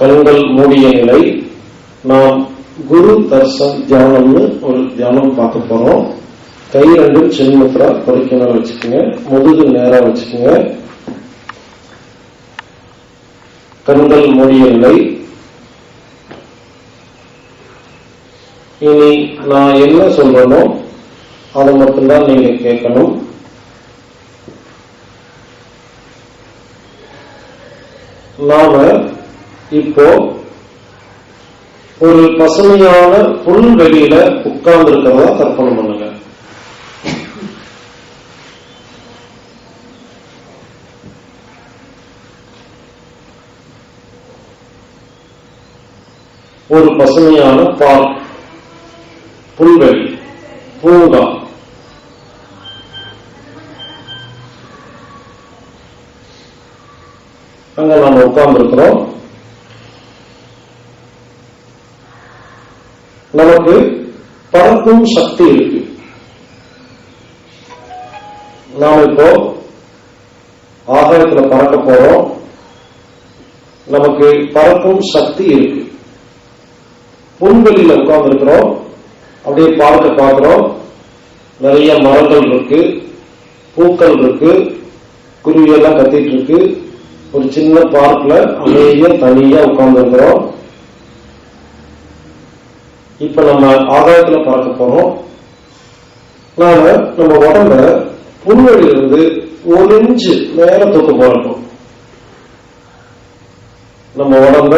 கண்கள் மூடிய நிலை நாம் குரு தர்சன் தியானம்னு ஒரு தியானம் பார்க்க போறோம். கை ரெண்டும் சின்முத்ரா பொறிக்கணும் வச்சுக்கோங்க. முதுகு நேரம் வச்சுக்கோங்க. கண்கள் மூடிய நிலை. இனி நான் என்ன சொல்றேனோ அதை மட்டும்தான் நீங்க கேட்கணும். நாம இப்போ ஒரு பசுமையான புல்வெளியில உட்கார்ந்து இருக்கிறதா கற்பனை பண்ணுங்க. ஒரு பசுமையான பார்க் புல்வெளி பூங்கா. அங்க நாம உட்கார்ந்து இருக்கிறோம் நமக்கு பறக்கும் சக்தி இருக்கு. நாம் இப்போ ஆகாயத்துல பறக்க போறோம். நமக்கு பறக்கும் சக்தி இருக்கு. புல்வெளியில உட்கார்ந்து இருக்கிறோம் அப்படியே பார்க்க பார்க்கிறோம். நிறைய மரங்கள் இருக்கு. பூக்கள் இருக்கு. குருவி எல்லாம் கத்திட்டு இருக்கு. ஒரு சின்ன பார்க்ல அமைதியா தனியா உட்கார்ந்து இருக்கிறோம் இப்ப நம்ம ஆதாயத்துல பார்க்க போறோம். நாம நம்ம உடம்ப புல்வெளியிலிருந்து ஒரு இன்ச்சு மேல தூக்க போறோம் நம்ம உடம்ப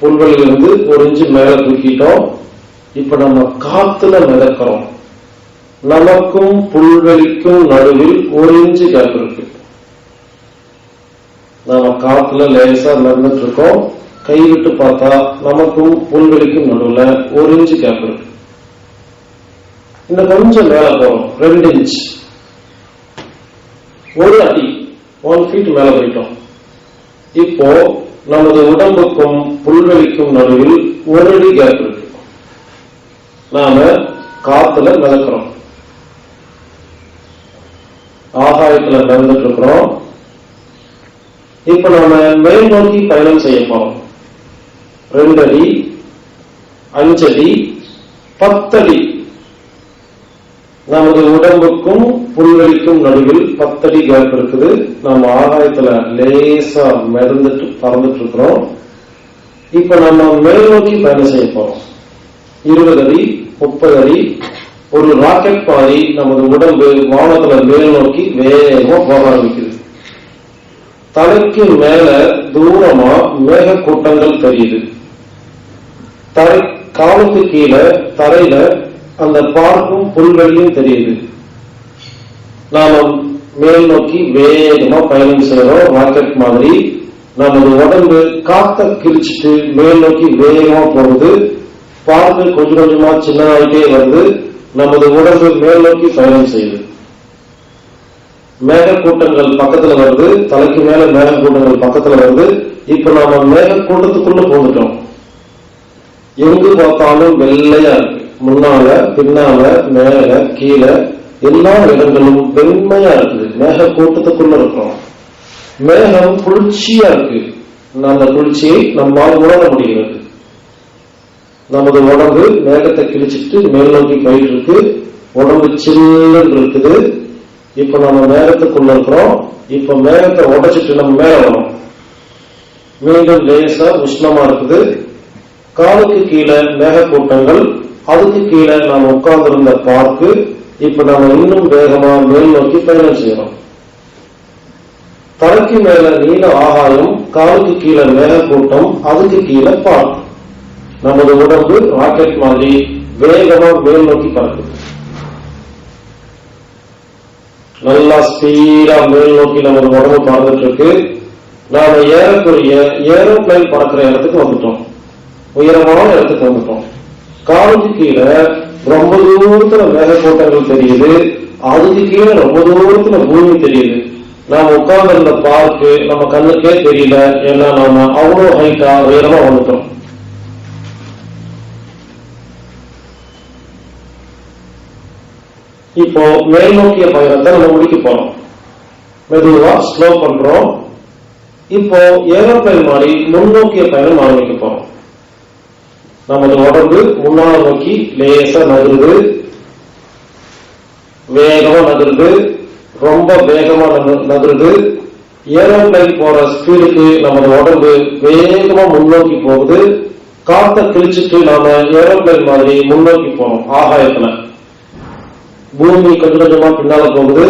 புல்வெளியிலிருந்து ஒரு இன்ச்சு மேல தூக்கிட்டோம். இப்ப நம்ம காத்துல மிதக்கிறோம். நமக்கும் புல்வெளிக்கும் நடுவில் ஒரு இன்ச்சு கேப் இருக்கு. நாம காத்துல லேசா நடந்துட்டு இருக்கோம். கைவிட்டு பார்த்தா நமக்கும் புல்வெளிக்கும் நடுவில் ஒரு இன்ச்சு கேப் இருக்கு. இந்த கொஞ்சம் மேல போறோம். ரெண்டு இன்ச் ஒரு அடி ஒன் ஃபீட் மேல போயிட்டோம். இப்போ நமது உடம்புக்கும் புல்வெளிக்கும் நடுவில் ஒரு அடி கேப் இருக்கு. நாம காத்துல மிதக்கிறோம். ஆகாயத்துல நடந்துட்டு இருக்கிறோம். இப்ப நாம மேல் நோக்கி பயணம் செய்ய போறோம். ரெண்டடி அஞ்சடி பத்தடி. நமது உடம்புக்கும் புல்வெளிக்கும் நடுவில் பத்தடி கேப் இருக்குது. நம்ம ஆகாயத்துல லேசா மிதந்துட்டு பறந்துட்டு இருக்கிறோம் இப்ப நம்ம மேல் நோக்கி பயணம் செய்ய போறோம். இருபது அடி முப்பது அடி ஒரு ராக்கெட் பாதி நமது உடம்பு வானத்துல மேல் நோக்கி வேகமா போக ஆரம்பிக்குது. தலைக்கு மேல தூரமா மேக கூட்டங்கள் தெரியுது. தரை காலுக்கு கீழே தரையில அந்த பார்க்கும் புல்வெளியும் தெரியுது. நாம மேல் நோக்கி வேகமா பயணம் செய்யறோம் ராக்கெட் மாதிரி. நமது உடம்பு காத்த கிழிச்சிட்டு மேல் நோக்கி வேகமா போகுது. பார்க்கு கொஞ்சம் கொஞ்சமா சின்னதாயிட்டே வந்து நமது உடம்பு மேல் நோக்கி பயணம் செய்யுது. மேகக்கூட்டங்கள் பக்கத்துல வருது தலைக்கு மேல மேகக்கூட்டங்கள் பக்கத்துல வருது. இப்ப நாம மேகக்கூட்டத்துக்குள்ள போந்துட்டோம் எங்கு பார்த்தாலும் வெள்ளையா இருக்கு முன்னால பின்னால மேல கீழே எல்லா இடங்களும் வெண்மையா இருக்குது. மேக கூட்டத்துக்குள்ள இருக்கிறோம். மேகம் குளிர்ச்சியா இருக்கு. அந்த குளிர்ச்சியை நம்மால் உணர முடிகிறது. நமது உடம்பு மேகத்தை கிழிச்சிட்டு மேல் நோக்கி போயிட்டு இருக்கு உடம்பு சில்லுன்னு இருக்குது. இப்ப நம்ம மேகத்துக்குள்ள இருக்கிறோம். இப்ப மேகத்தை உடைச்சிட்டு நம்ம மேல வரோம் மீண்டும் லேசா உஷ்ணமா இருக்குது. காலுக்கு கீழே மேகக்கூட்டங்கள் அதுக்கு கீழே நாம் உட்கார்ந்திருந்த பார்க்கு இப்ப நாம இன்னும் வேகமா மேல் நோக்கி பயணம் செய்யறோம் தலைக்கு மேல நீல ஆகாயம் காலுக்கு கீழே மேகக்கூட்டம் அதுக்கு கீழே பார்க் நமது உடம்பு ராக்கெட் மாதிரி வேகமா மேல் நோக்கி பறக்குது. நல்லா ஸ்பீடா மேல் நோக்கி நமது உடம்பு பறந்துட்டு இருக்கு. நாம ஏறக்குரிய ஏரோப்ளைன் பறக்கிற இடத்துக்கு வந்துட்டோம். உயரமான இடத்துக்கு வந்துட்டோம். காலுக்கு கீழே ரொம்ப தூரத்துல மேகக்கூட்டங்கள் தெரியுது. அதுக்கு கீழே ரொம்ப தூரத்துல பூமி தெரியுது. நாம உட்கார்ந்து இருந்த பார்க்கு நம்ம கண்ணுக்கே தெரியல. ஏன்னா நாம அவ்வளவு ஹைட்டா உயரமா வந்துட்டோம். இப்போ மேல் நோக்கிய பயணத்தை நம்ம முடிக்க போறோம். மெதுவா ஸ்லோ பண்றோம். இப்போ ஏரோப்ளைன் மாதிரி முன்னோக்கிய பயணம் ஆரம்பிக்க போறோம். நமது உடம்பு முன்னால் நோக்கி லேசா நகருது வேகமா நகருது ரொம்ப வேகமா நகருது ஏரோப்ளைன் போற ஸ்பீடுக்கு நமது உடம்பு வேகமா முன்னோக்கி போகுது. காத்த கிழிச்சிட்டு நாம ஏரோப்ளைன் மாதிரி முன்னோக்கி போனோம் ஆகாயத்துல. பூமி கொஞ்சம் கொஞ்சமா பின்னால போகுது.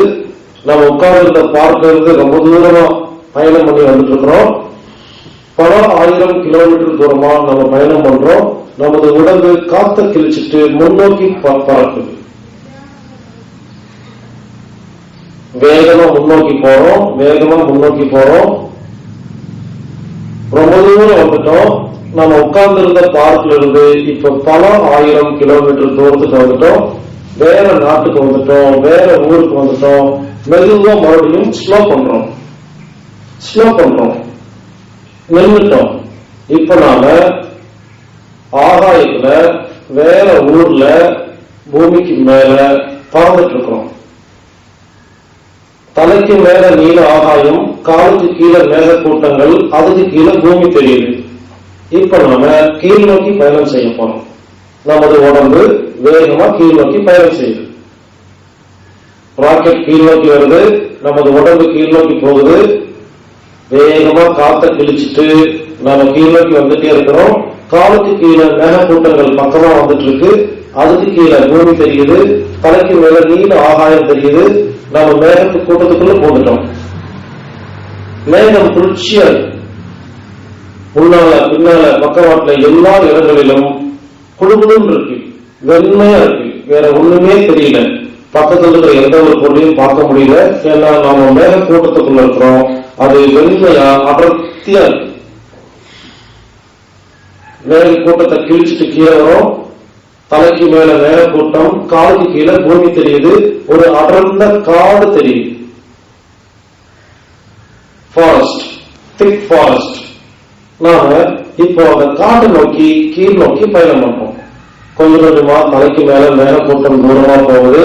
நம்ம உட்கார்ந்து பார்க்கறது ரொம்ப தூரமா பயணம் பண்ணி வந்துட்டு இருக்கிறோம். பல ஆயிரம் கிலோமீட்டர் தூரமா நம்ம பயணம் பண்றோம். நமது உடம்பு காத்த கிழிச்சிட்டு முன்னோக்கி பறக்குது வேகமா முன்னோக்கி போறோம். வேகமா முன்னோக்கி போறோம். ரொம்ப தூரம் வந்துட்டோம். நம்ம உட்கார்ந்திருந்த பார்க்ல இருந்து இப்ப பல ஆயிரம் கிலோமீட்டர் தூரத்துக்கு வந்துட்டோம். வேற நாட்டுக்கு வந்துட்டோம். வேற ஊருக்கு வந்துட்டோம். மெதுவா மறுபடியும் ஸ்லோ பண்றோம். ஸ்லோ பண்றோம். நின்றுட்டோம் இப்ப நாம ஆகாயத்துல வேற ஊர்ல பூமிக்கு மேல பறந்துட்டு இருக்கிறோம் தலைக்கு மேல நீல ஆகாயம் காலுக்கு கீழே மேக கூட்டங்கள் அதுக்கு கீழே பூமி தெரியுது. இப்ப நாம கீழ் நோக்கி பயணம் செய்ய போறோம். நமது உடம்பு வேகமா கீழ் நோக்கி பயணம் செய்யுது. ராக்கெட் கீழ் நோக்கி வருது நமது உடம்பு கீழ் நோக்கி போகுது வேகமா காத்த கிழிச்சிட்டு நம்ம கீழே வந்துட்டே இருக்கிறோம். காலுக்கு கீழே மேக கூட்டங்கள் பக்கமா வந்துட்டு இருக்கு அதுக்கு கீழே பூமி தெரியுது. தலைக்கு மேல நீண்ட ஆகாயம் தெரியுது. நம்ம மேகத்து கூட்டத்துக்குள்ள போட்டுட்டோம். மேகம் குளிர்ச்சியா முன்னால பின்னால பக்கவாட்டுல எல்லா இடங்களிலும் குடுகுடுன்னு இருக்கு. வெண்மையா இருக்கு. வேற ஒண்ணுமே தெரியல. பக்கத்துல இருக்கிற எந்த ஒரு பொருளையும் பார்க்க முடியல. ஏன்னா நாம மேக கூட்டத்துக்குள்ள இருக்கிறோம். அது வெண்மையா அடர்த்தியா இருக்கு மேக கூட்டத்தை கிழிச்சிட்டு கீழே வரும். தலைக்கு மேல மேல கூட்டம் காலுக்கு கீழே பூமி தெரியுது. ஒரு அடர்ந்த காடு தெரியுது. ஃபாரஸ்ட் திக் ஃபாரஸ்ட் நாம இப்போ அந்த காட்டை நோக்கி கீழ் நோக்கி பயணம் பண்றோம். கொஞ்சம் கொஞ்சமா தலைக்கு மேல மேல கூட்டம் தூரமா போகுது.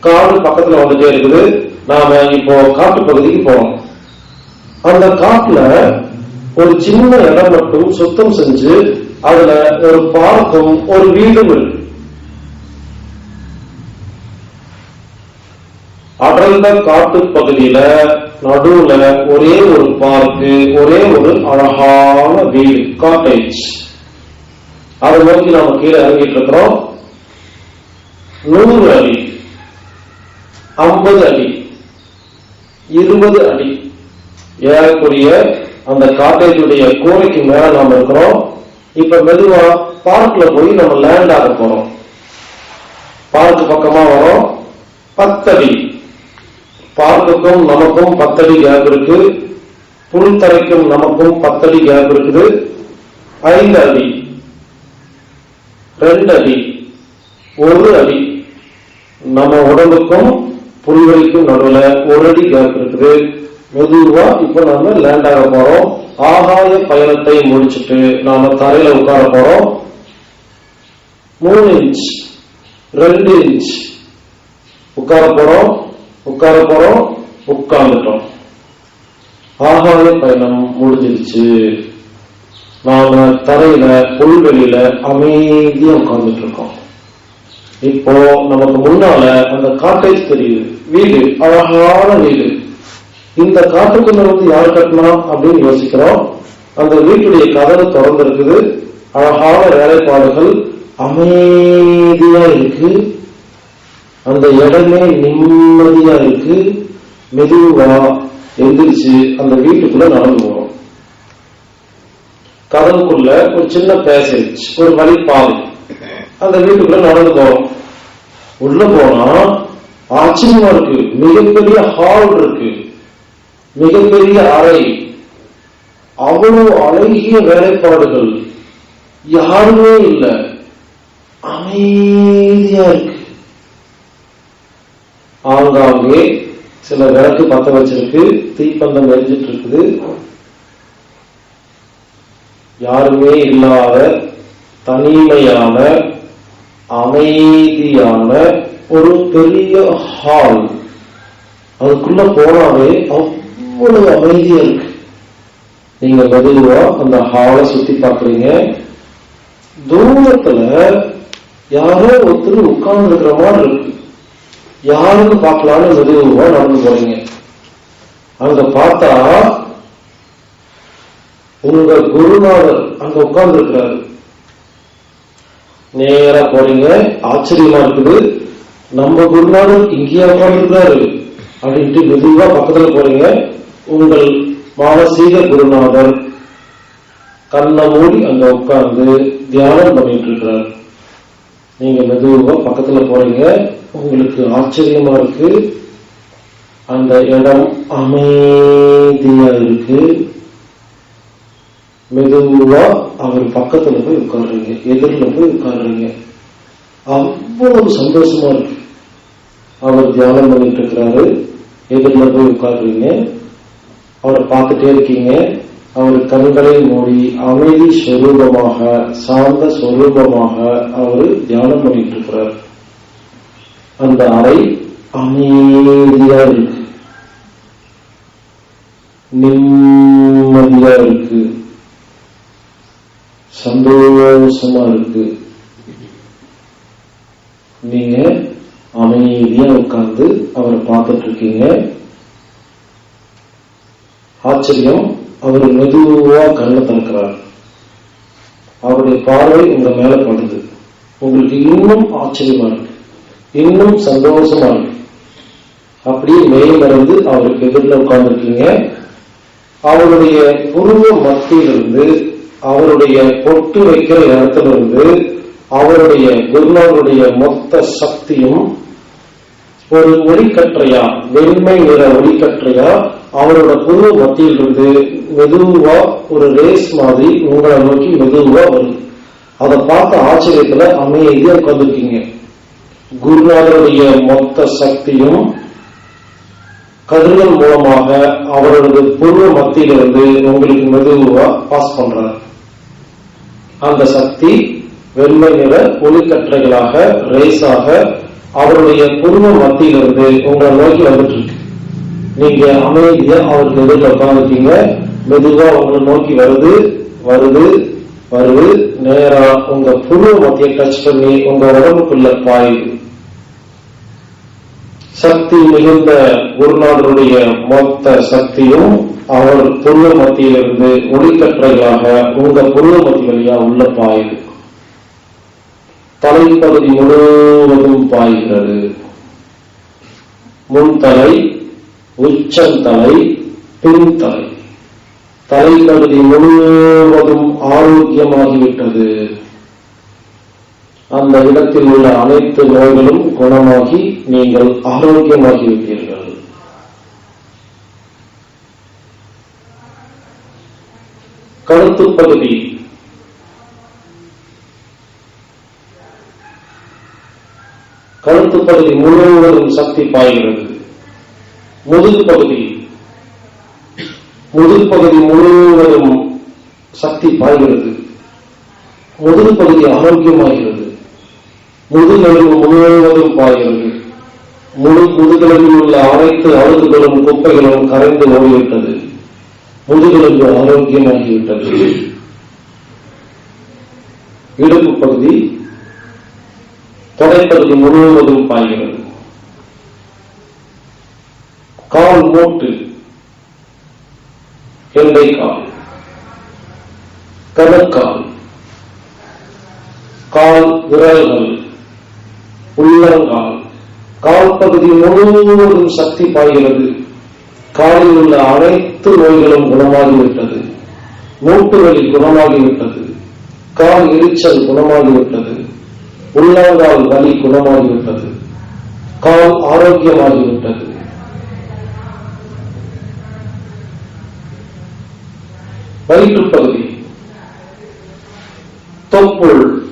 காடு பக்கத்துல வந்துட்டே இருக்குது. நாம இப்போ காட்டு பகுதிக்கு போறோம். அந்த காட்டுல ஒரு சின்ன இடம் மட்டும் சுத்தம் செஞ்சு அதுல ஒரு பார்க்கும் ஒரு வீடும் இருக்கு. அடர்ந்த காட்டு பகுதியில நடுவுல ஒரே ஒரு பார்க்கு ஒரே ஒரு அழகான வீடு காட்டேஜ் அதை நோக்கி நாம கீழே இறங்கிட்டு இருக்கிறோம். நூறு அடி ஐம்பது அடி இருபது அடி ஏறக்குரிய அந்த காட்டேஜுடைய கோரிக்கை மேல நாம இருக்கிறோம். இப்ப மெதுவா பார்க்ல போய் நம்ம லேண்ட் ஆக போறோம். பார்க் பக்கமா வரோம். பத்தடி. பார்க்குக்கும் நமக்கும் பத்தடி கேப் இருக்கு. புல் தரைக்கும் நமக்கும் பத்தடி கேப் இருக்குது. ஐந்து அடி ரெண்டு அடி ஒரு அடி நம்ம உடம்புக்கும் புல்வெளிக்கும் நடுவில் ஒரு அடி கேப் இருக்குது. மெதுவா இப்ப நாம லேண்ட் ஆக போறோம். ஆகாய பயணத்தை முடிச்சிட்டு நாம தரையில உட்கார போறோம். மூணு இன்ச் ரெண்டு இன்ச் உட்கார போறோம். உட்கார போறோம். உட்கார்ந்துட்டோம். ஆகாய பயணம் முடிஞ்சிருச்சு. நாம தரையில புல்வெளியில அமைதியா உட்கார்ந்துட்டு இருக்கோம். இப்போ நமக்கு முன்னால அந்த காட்டேஜ் தெரியுது. வீடு அழகான வீடு. இந்த காட்டுக்குள்ள வந்து யார் கட்டினா அப்படின்னு யோசிக்கிறோம். அந்த வீட்டுடைய கதவு திறந்து இருக்குது அழகான வேலைப்பாடுகள் அமைதியா இருக்கு. அந்த இடமே நிம்மதியா இருக்கு. மெதுவா எந்திரிச்சு அந்த வீட்டுக்குள்ள நடந்து போறோம். கதவுக்குள்ள ஒரு சின்ன பேசேஜ் ஒரு வழிப்பாதை. அந்த வீட்டுக்குள்ள நடந்து போறோம். உள்ள போனா ஆச்சரியமா இருக்கு. மிகப்பெரிய ஹால் இருக்கு. மிகப்பெரிய அறை. அவ்வளவு அழகிய வேலைப்பாடுகள். யாருமே இல்லை. அமைதியா இருக்கு. ஆங்காங்கே சில விளக்கு பத்த வச்சிருக்கு. தீப்பந்தம் எரிஞ்சிட்டு இருக்குது யாருமே இல்லாத தனிமையான அமைதியான ஒரு பெரிய ஹால் அதுக்குள்ள போனாவே அவ்வளவு அமைதியா இருக்கு நீங்க மெதுவா அந்த ஹாலை சுத்தி பாக்குறீங்க தூரத்துல யாரோ ஒருத்தர் உட்கார்ந்து இருக்கிற மாதிரி இருக்கு. யாருன்னு பார்க்கலான்னு மெதுவா நடந்து போறீங்க. அங்க பார்த்தா உங்க குருநாதர் அங்க உட்கார்ந்து இருக்கிறாரு நேரா போறீங்க. ஆச்சரியமா இருக்குது. நம்ம குருநாதர் இங்கேயா உட்கார்ந்துருக்காரு அப்படின்ட்டு மெதுவா பக்கத்துல போறீங்க. உங்கள் மாவசீக குருநாதர் கண்ணை மூடி அங்க உட்கார்ந்து தியானம் பண்ணிட்டு இருக்கிறார் நீங்க மெதுவா பக்கத்துல போறீங்க. உங்களுக்கு ஆச்சரியமா இருக்கு. அந்த இடம் அமைதியா இருக்கு. மெதுவா அவர் பக்கத்துல போய் உட்காடுறீங்க எதிரில் போய் உட்காடுறீங்க அவ்வளவு சந்தோஷமா இருக்கு. அவர் தியானம் பண்ணிட்டு இருக்கிறாரு எதிரில் போய் உட்காடுறீங்க அவரை பார்த்துட்டே இருக்கீங்க. அவர் கண்களை மூடி அமைதி ஸ்வரூபமாக சாந்த ஸ்வரூபமாக அவர் தியானம் பண்ணிட்டு இருக்கிறார். அந்த அறை அமைதியா இருக்கு. நிம்மதியா இருக்கு. சந்தோஷமா இருக்கு. நீங்க அமைதியா உட்கார்ந்து அவரை பார்த்துட்டு இருக்கீங்க. ஆச்சரியம் அவர் மெதுவா கண்ணை திறக்கிறார். அவருடைய பார்வை உங்க மேல படுது. உங்களுக்கு இன்னும் ஆச்சரியமா இருக்கு. இன்னும் சந்தோஷமா இருக்கு. அப்படியே மெய் மறந்து அவருக்கு எதிரில் உட்கார்ந்துருக்கீங்க. அவருடைய புருவ மத்தியிலிருந்து அவருடைய பொட்டு வைக்கிற இடத்துல இருந்து அவருடைய குருநாதருடைய மொத்த சக்தியும் ஒரு ஒளிக்கற்றையா வெண்மை நிற ஒளிக்கற்றையா அவரோட புருவ மத்தியிலிருந்து மெதுவா ஒரு ரேஸ் மாதிரி உங்களை நோக்கி மெதுவா வருது. அதை பார்த்த ஆச்சரியத்துல அமைதியா உட்கார்ந்துருக்கீங்க. குருநாதருடைய மொத்த சக்தியும் கதிர்கள் மூலமாக அவரது புருவ மத்தியிலிருந்து உங்களுக்கு மெதுவா பாஸ் பண்றார். அந்த சக்தி வெண்மை நிற ஒளிக்கற்றைகளாக ரேஸாக அவருடைய குடும்ப மத்தியிலிருந்து உங்களை நோக்கி வந்துட்டு இருக்கு. நீங்க அமைதியா அவருக்கு எதிரில் உட்காந்துருக்கீங்க மெதுவா உங்களை நோக்கி வருது வருது வருது. நேரா உங்க புழு மத்திய டச் பண்ணி உங்க உடம்புக்குள்ள பாயுது சக்தி மிகுந்த குருநாதருடைய மொத்த சக்தியும் அவர் புருவ மத்தியிலிருந்து ஒளிக்கற்றைகளாக உங்க புருவ மத்தி வழியா உள்ள பாயுது தலைப்பகுதி முழுவதும் பாய்கிறது. முன் தலை உச்சந்தலை பின்தலை. தலைப்பகுதி முழுவதும் ஆரோக்கியமாகிவிட்டது. அந்த இடத்தில் உள்ள அனைத்து நோய்களும் குணமாகி நீங்கள் ஆரோக்கியமாகிவிட்டீர்கள். கழுத்து பகுதி. கழுத்து பகுதி முழுவதும் சக்தி பாய்கிறது. முதுகு பகுதி. முதுகு பகுதி முழுவதும் சக்தி பாய்கிறது. முதுகு பகுதி ஆரோக்கியமாகிறது. முதுகெலும்பு முழுவதும் பாய்கிறது. முழு முதுகெலும்பில் உள்ள அனைத்து அழுதுகளும் குப்பைகளும் கரைந்து ஓடிவிட்டது. முதுகெலும்பு ஆரோக்கியமாகிவிட்டது. இடுப்பு பகுதி தொடைப்பகுதி முழுவதும் பாய்கிறது. கால் மூட்டு எல்லை கால் கணுக்கால் கால் விரல்கள் உள்ளங்கால். கால் பகுதி முழுவதும் சக்தி பாய்கிறது. காலில் உள்ள அனைத்து நோய்களும் குணமாகிவிட்டது. மூட்டு வலி குணமாகிவிட்டது. கால் எரிச்சல் குணமாகிவிட்டது. உள்ளங்கால் வலி குணமாகிவிட்டது. கால் ஆரோக்கியமாகிவிட்டது. வயிற்றுப் பகுதி தொப்புள்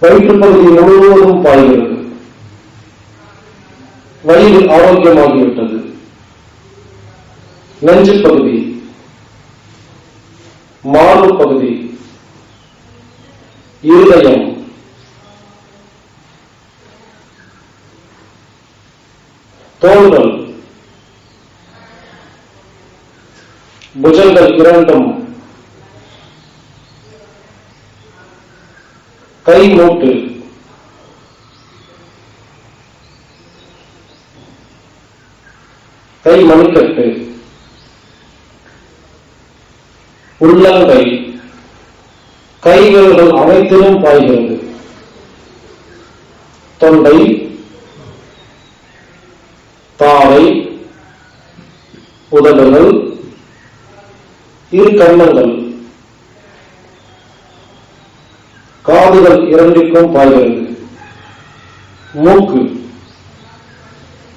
வயிற்றுப் பகுதி முழுவதும் பாய்கிறது. வயிறு ஆரோக்கியமாகிவிட்டது. நெஞ்சு பகுதி மார்பு பகுதி இருதயம் தோள்கள் புஜங்கள் இரண்டும் கை மூட்டு. கை மணிக்கட்டு. உள்ளங்கை. கைவிரல்கள் அனைத்திலும் பாய்கிறது தொண்டை. தாடை உதடுகள். இரு கன்னங்கள் காதுகள் இரண்டிற்கும் பாய்கிறது. மூக்கு.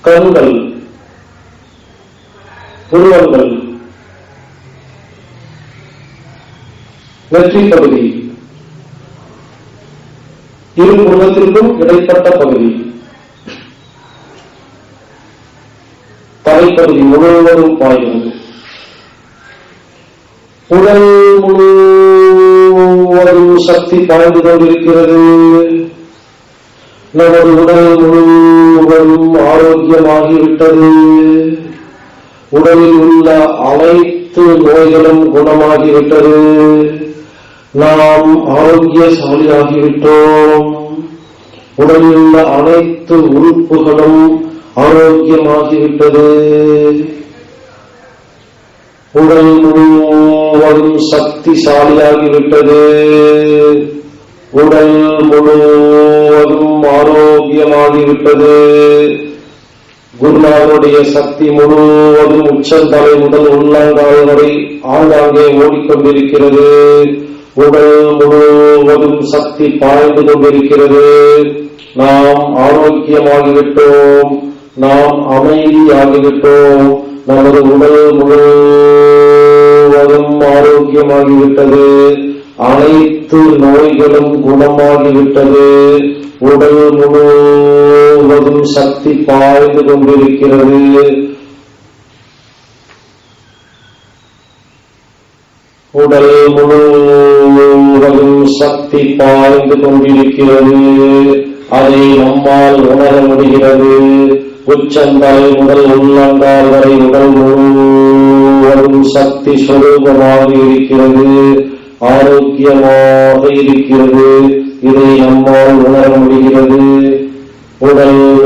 கண்கள். புருவங்கள். வெற்றி பகுதி. இரு புருவத்திற்கும் இடைப்பட்ட பகுதி. தலைப்பகுதி முழுவதும் பாய்கிறது. உடல் முழுவதும் சக்தி பாய்ந்து கொண்டிருக்கிறது. நமது உடல் முழுவதும் ஆரோக்கியமாகிவிட்டது. உடலில் உள்ள அனைத்து நோய்களும் குணமாகிவிட்டது. நாம் ஆரோக்கியசாலியாகிவிட்டோம். உடலில் உள்ள அனைத்து உறுப்புகளும் ஆரோக்கியமாகிவிட்டது. உடல் முழுவதும் சக்திசாலியாகிவிட்டது. உடல் முழுவதும் ஆரோக்கியமாகிவிட்டது. குருநாதனுடைய சக்தி முழுவதும் உச்சந்தலை முதல் உள்ளங்கால் வரை ஆங்காங்கே ஓடிக்கொண்டிருக்கிறது. உடல் முழுவதும் சக்தி பாய்ந்து கொண்டிருக்கிறது. நாம் ஆரோக்கியமாகிவிட்டோம். நாம் அமைதியாகிவிட்டோம். நமது உடல் முழுவதும் ஆரோக்கியமாகிவிட்டது. அனைத்து நோய்களும் குணமாகிவிட்டது. உடல் முழுவதும் சக்தி பாய்ந்து கொண்டிருக்கிறது. உடல் முழுவதும் சக்தி பாய்ந்து கொண்டிருக்கிறது. அதை நம்மால் உணர முடிகிறது. உச்சந்தலை முதல் உள்ளங்கால் வரை உடல் முழுவதும் சக்தி சுரூபமாக இருக்கிறது ஆரோக்கியமாக இருக்கிறது. இதை நம்மால் உணர முடிகிறது. உடல்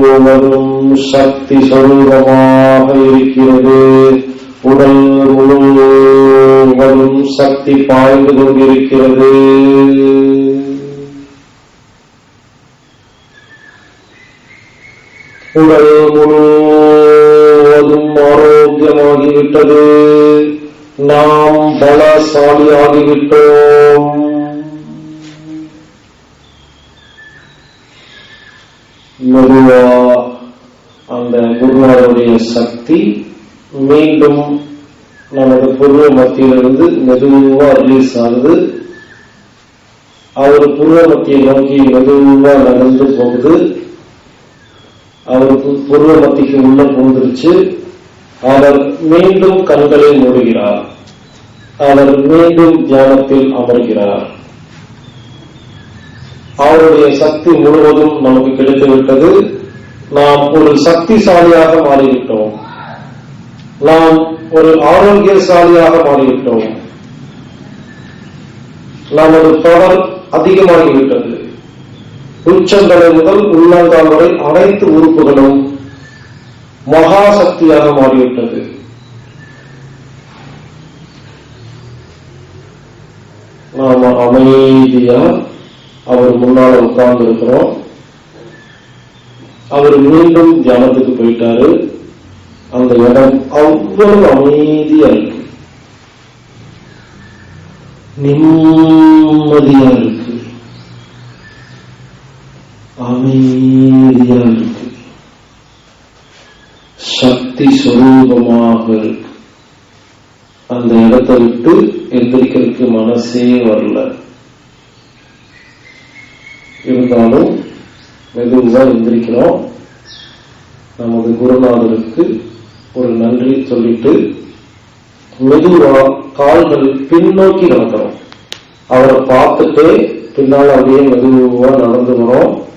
முழுவதும் சக்தி சுரூபமாக இருக்கிறது. உடல் முழுவதும் சக்தி பாய்ந்து கொண்டிருக்கிறது. உடல் முழுவதும் ஆரோக்கியமாகிவிட்டது. நாம் பலசாலியாகிவிட்டோம். மெதுவா அந்த குருநாதனுடைய சக்தி மீண்டும் நமது புருவ மத்தியிலிருந்து மெதுவா ரிலீஸ் ஆகுது. அவர் புருவ மத்தியை நோக்கி மெதுவா நடந்து போகுது. அவருக்கு புருவ மத்திக்கு உள்ள போந்துருச்சு அவர் மீண்டும் கண்களை மூடுகிறார். அவர் மீண்டும் தியானத்தில் அமர்கிறார். அவருடைய சக்தி முழுவதும் நமக்கு கிடைத்துவிட்டது. நாம் ஒரு சக்திசாலியாக மாறிவிட்டோம். நாம் ஒரு ஆரோக்கியசாலியாக மாறிவிட்டோம். நமது பவர் அதிகமாகிவிட்டது. உச்சந்தலை முதல் உள்ளங்கால் வரை அனைத்து உறுப்புகளும் மகா சக்தியாக மாறிவிட்டது. நாம அமைதியா அவர் முன்னால உட்கார்ந்து இருக்கிறோம் அவர் மீண்டும் தியானத்துக்கு போயிட்டாரு. அந்த இடம் அவ்வளவு அமைதியா இருக்கு. நிம்மதியா இருக்கு. அமைதியாக இருக்கு சக்தி சுரூபமாக இருக்கு அந்த இடத்தை விட்டு எந்திரிக்கிறதுக்கு மனசே வரல. இருந்தாலும் மெதுவா எந்திரிக்கிறோம். நமது குருநாதருக்கு ஒரு நன்றி சொல்லிட்டு மெதுவா கால்கள் பின்னோக்கி நடக்கிறோம். அவரை பார்த்துட்டு பின்னால் அப்படியே மெதுவா நடந்து வரோம்.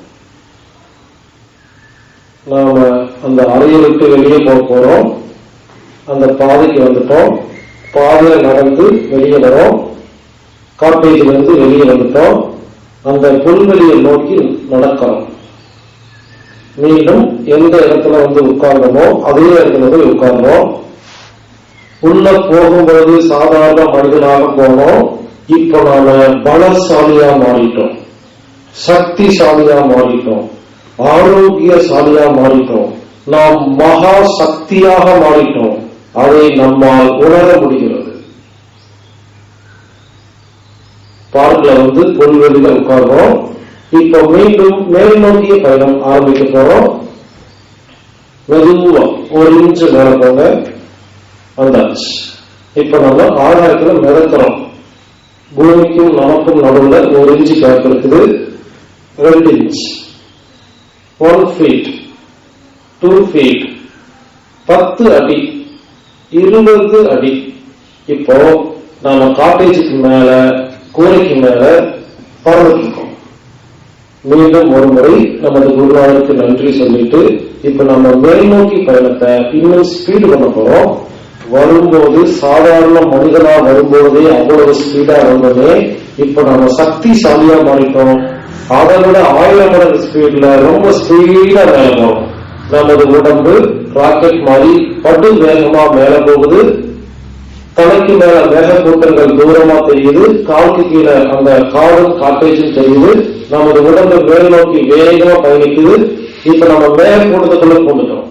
நாம அந்த அறையை விட்டு வெளியே போக போறோம். அந்த பாதைக்கு வந்துட்டோம். பாதையை நடந்து வெளியே வரோம். காட்டேஜ்ல இருந்து வெளியே வந்துட்டோம். அந்த புல்வெளியை நோக்கி நடக்கிறோம். மீண்டும் எந்த இடத்துல வந்து உட்கார்ந்தோமோ அதே இடத்துல போய் உட்கார்ந்தோம். உள்ள போகும்போது சாதாரண மனிதனாக போனோம். இப்போ நாம பலசாலியா மாறிட்டோம். சக்திசாலியா மாறிட்டோம். ஆரோக்கியசாலியா மாறிட்டோம். நாம் மகா சக்தியாக மாறிட்டோம். அதை நம்மால் உணர முடிகிறது. பார்க்ல வந்து பொன்வெளியில உட்கார்றோம் இப்ப மீண்டும் மேல் நோக்கிய பயணம் ஆரம்பிக்க போறோம். மெதுவா ஒரு இன்ச்சு மேல போங்க. வந்தாச்சு இப்ப நம்ம ஆகாயத்துல மிதக்கிறோம். பூமிக்கும் நமக்கும் நடுவுல ஒரு இன்ச்சு கேப் இருக்குது. ரெண்டு inch. One feet two feet பத்து அடி இருபது அடி. இப்போ நாம காட்டேஜுக்கு மேல கூரைக்கு மேல பறந்துருக்கோம் மீண்டும் ஒரு முறை நமது குருநாதருக்கு நன்றி சொல்லிட்டு இப்ப நம்ம மேல் நோக்கி பயணத்தை இன்னும் ஸ்பீடு பண்ண போறோம். வரும்போது சாதாரண மனிதனா வரும்போதே அவ்வளவு ஸ்பீடா வந்ததே இப்ப நம்ம சக்திசாலியா மாறிட்டோம். அதை விட ஆயிரம் மடங்கு ஸ்பீட்ல ரொம்ப ஸ்பீடா மேல போகும் நமது உடம்பு ராக்கெட் மாதிரி பட்டு வேகமா மேல போகுது. தலைக்கு மேல மேகக்கூட்டங்கள் தூரமா தெரியுது. காலுக்கு கீழே அந்த காடும் காட்டேஜும் தெரியுது. நமது உடம்பு மேல் நோக்கி வேகமா பயணிக்குது. இப்ப நம்ம மேல கூட்டத்துக்குள்ள போட்டுட்டோம்.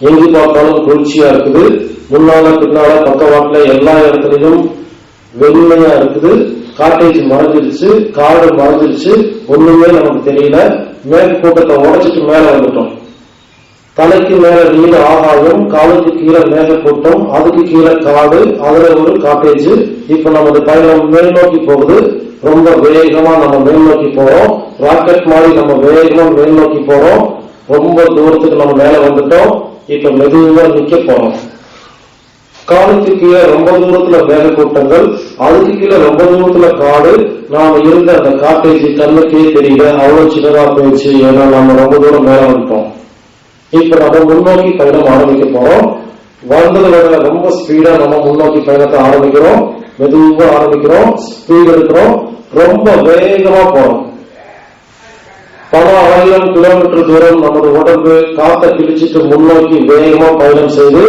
எங்கு பார்த்தாலும் குளிர்ச்சியா இருக்குது. முன்னால பின்னால பக்கவாட்டுல எல்லா இடத்துலையும் வெண்மையா இருக்குது. காட்டேஜ் மறைஞ்சிருச்சு காடு மறைஞ்சிருச்சு ஒண்ணுமே நமக்கு தெரியல. மேற்கு கூட்டத்தை உடைச்சிட்டு மேல வந்துட்டோம். தலைக்கு மேல நீல ஆகாயம் காலுக்கு கீழே மேகக்கூட்டம் அதுக்கு கீழே காடு அதுல ஒரு காட்டேஜ். இப்ப நமது பயணம் மேல் நோக்கி போகுது. ரொம்ப வேகமா நம்ம மேல் நோக்கி போறோம். ராக்கெட் மாதிரி நம்ம வேகமா மேல் நோக்கி போறோம். ரொம்ப தூரத்துக்கு நம்ம மேல வந்துட்டோம். இப்ப மெதுவா நிக்க போறோம். காலுக்கு கீழே ரொம்ப தூரத்துல கூட்டங்கள் அதுக்கு கீழே ரொம்ப தூரத்துல காடு. நாம இருந்த அந்த காட்டேஜ் கண்ணுக்கே தெரியல. அவ்வளவு சின்னதா போயிடுச்சு. ஏன்னா நம்ம ரொம்ப தூரம் மேல வந்துட்டோம். இப்ப நம்ம முன்னோக்கி பயணம் ஆரம்பிக்க போறோம். வந்ததை விட ரொம்ப ஸ்பீடா நம்ம முன்னோக்கி பயணத்தை ஆரம்பிக்கிறோம். மெதுவா ஆரம்பிக்கிறோம். ஸ்பீட் எடுக்கிறோம். ரொம்ப வேகமா போறோம். பல ஆயிரம் கிலோமீட்டர் தூரம் நமது உடம்பு காற்றை கிழிச்சிட்டு முன்னோக்கி வேகமா பயணம் செய்து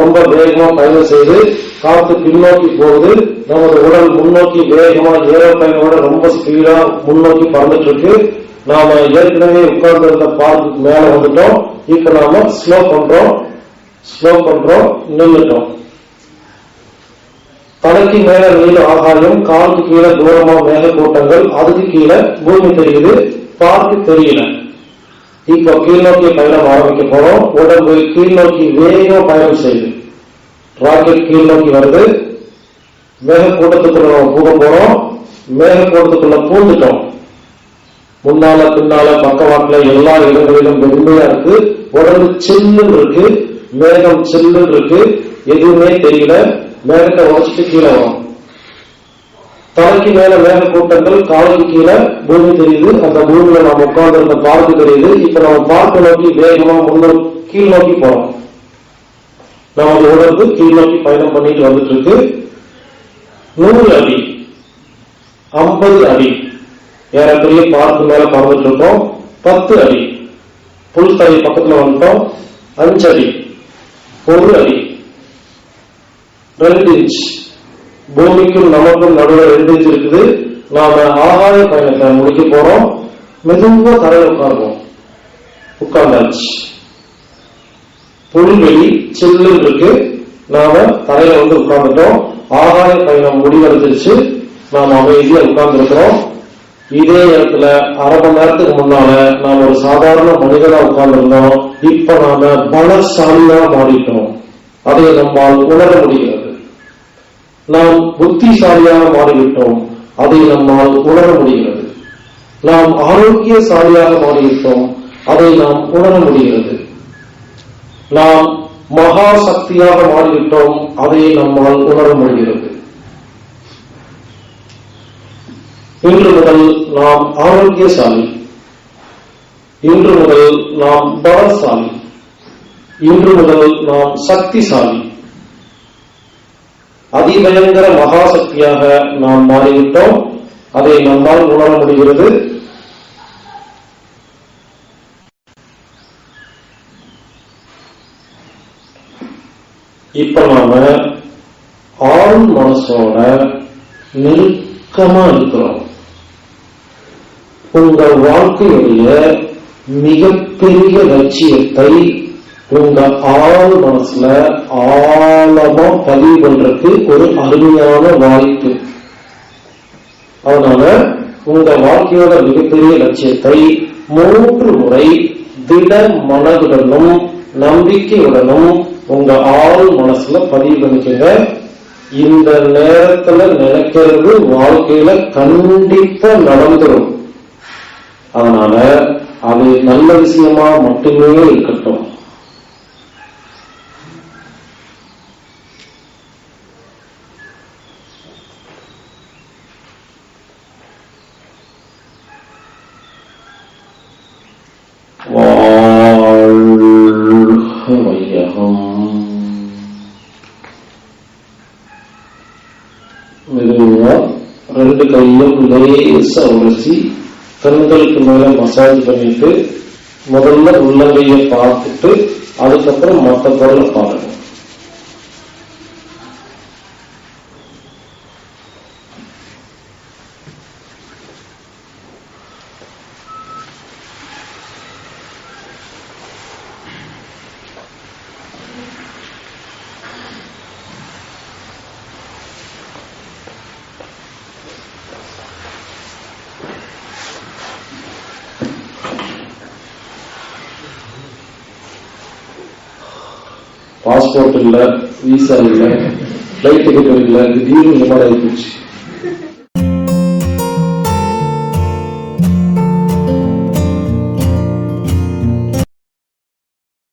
ரொம்ப வேகமா பயணம் செய்து காத்து பின்னோக்கி போகுது. நமது உடல் முன்னோக்கி வேகமா ஏரோப்ளைனோட ரொம்ப ஸ்பீடா முன்னோக்கி பறந்துட்டு இருக்கு நாம ஏற்கனவே உட்கார்ந்து இருந்த பார்க்கு மேல வந்துட்டோம். இப்ப நாம ஸ்லோ பண்றோம். ஸ்லோ பண்றோம். நின்றுட்டோம் தலைக்கு மேல நீல ஆகாயம் காலுக்கு கீழே தூரமா மேகக்கூட்டங்கள் அதுக்கு கீழே பூமி தெரியுது. பார்த்து தெரியல. இப்ப கீழ்நோக்கிய பயணம் ஆரம்பிக்க போறோம். உடம்பு கீழ்நோக்கி வேகம் பயணம் செய்யுது ராக்கெட் கீழ்நோக்கி வருது. மேகக்கூட்டத்துக்குள்ள நம்ம போக போறோம். மேகக்கூட்டத்துக்குள்ள பூந்துட்டோம். முன்னால பின்னால பக்கவாட்டுல எல்லா இடங்களிலும் வெண்மையா இருக்கு. உடம்பு சில்லுன்னு இருக்கு. மேகம் சில்லுன்னு இருக்கு. எதுவுமே தெரியல. மேகத்தை உடச்சிட்டு கீழே வரும். தலைக்கு மேல மேக கூட்டங்கள் காலுக்கு கீழே பூமி தெரியுது. அந்த பூமியில நம்ம உட்கார்ந்து இருந்த பார்க்கு தெரியுது. இப்ப நம்ம பார்க்க நோக்கி வேகமா முன்னோக்கி கீழ் நோக்கி போறோம் நமது உடம்பு கீழ் நோக்கி பயணம் பண்ணிட்டு வந்துட்டு இருக்கு நூறு அடி ஐம்பது அடி. ஏறக்குறைய பார்க்கு மேல பறந்துட்டு இருக்கோம் பத்து அடி. புல் தலை பக்கத்துல வந்துட்டோம். அஞ்சு அடி ஒரு அடி. ரெண்டு இன்ச் பூமிக்கும் நமக்கும் நடுவில் ரெண்டு இருக்குது நாம ஆகாய பயணத்தை முடிக்க போறோம். மெதுவா தரையில் உட்காருவோம். உட்கார்ந்தாச்சு. புல்வெளி சில்லு இருக்கு. நாம தரையில வந்து உட்கார்ந்துட்டோம். ஆகாய பயணம் முடிவெடுத்துருச்சு நாம அமைதியா உட்கார்ந்து இருக்கிறோம் இதே இடத்துல அரை மணி நேரத்துக்கு முன்னால நாம ஒரு சாதாரண மனிதனா உட்கார்ந்துருந்தோம். இப்ப நாம பலசாலியா மாறிட்டோம். அதை நம்மால் உணர முடிகிறது. நாம் புத்திசாலியாக மாறிவிட்டோம். அதை நம்மால் உணர முடிகிறது. நாம் ஆரோக்கியசாலியாக மாறிவிட்டோம். அதை நாம் உணர முடிகிறது. நாம் மகா சக்தியாக மாறிவிட்டோம். அதை நம்மால் உணர முடிகிறது. இன்று முதல் நாம் ஆரோக்கியசாலி. இன்று முதல் நாம் பலசாலி. இன்று முதல் நாம் சக்திசாலி. அதிபயங்கர மகாசக்தியாக நாம் மாறிவிட்டோம். அதை நம்மால் உணர முடிகிறது. இப்ப நாம ஆள் மனசோட நெருக்கமா இருக்கிறோம். உங்க வாழ்க்கையுடைய மிகப்பெரிய லட்சியத்தை உங்க ஆள் மனசுல ஆழமா பதிவு பண்றதுக்கு ஒரு அருமையான வாய்ப்பு. அதனால உங்க வாழ்க்கையோட மிகப்பெரிய லட்சியத்தை மூன்று முறை திட மனதுடனும் நம்பிக்கையுடனும் உங்க ஆள் மனசுல பதிவு பண்ணிக்கங்க. இந்த நேரத்துல நினைக்கிறது வாழ்க்கையில கண்டிப்பா நடந்துரும். அதனால அது நல்ல விஷயமா மட்டுமே இருக்கட்டும். லேசா உரசி கண்களுக்கு மேல மசாஜ் பண்ணிட்டு முதல்ல உள்ளங்கைய பார்த்துட்டு அதுக்கப்புறம் மற்ற பொருளை பாருங்க பாஸ்போர்ட் வீசா இல்லை இல்ல ஃபிளைட் டிக்கெட் இல்ல திடீர்னு இந்த மாதிரி இருந்துச்சு